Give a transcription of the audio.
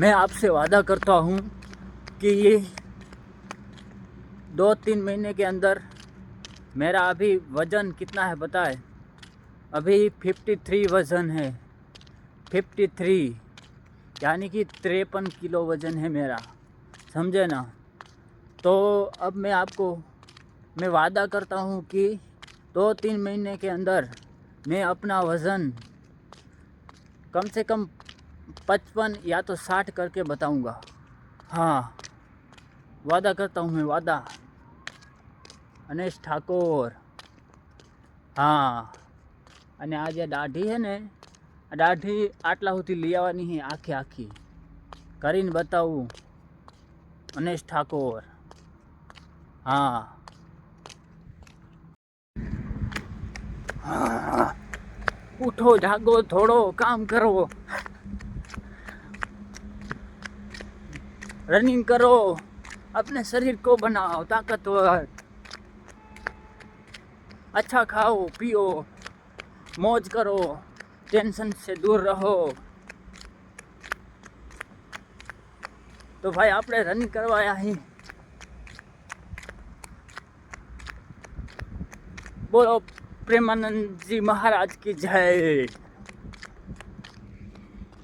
मैं आपसे वादा करता हूँ कि ये दो तीन महीने के अंदर मेरा अभी वज़न कितना है बताए? अभी फिफ्टी थ्री वज़न है। फिफ्टी थ्री यानी कि तिरपन किलो वज़न है मेरा। समझे ना? तो अब मैं आपको, मैं वादा करता हूँ कि दो तीन महीने के अंदर मैं अपना वज़न कम से कम पचपन या तो साठ करके बताऊंगा हाँ वादा करता हूँ मैं वादा અનેશ ઠાકોર હા અને આ જે દાઢી છે ને આ દાઢી આટલા સુધી લઈ આવવાની છે આખી આખી કરીને બતાવું અનેશ ઠાકોર હા હા ઉઠો જાગો થોડો કામ કરો रनिंग करो अपने शरीर को बनाओ ताकतवर अच्छा खाओ पियो मौज करो टेंशन से दूर रहो તો ભાઈ આપણે રનિંગ કરવા આવ્યા અહીં બોલો પ્રેમાનંદજી મહારાજ કી જય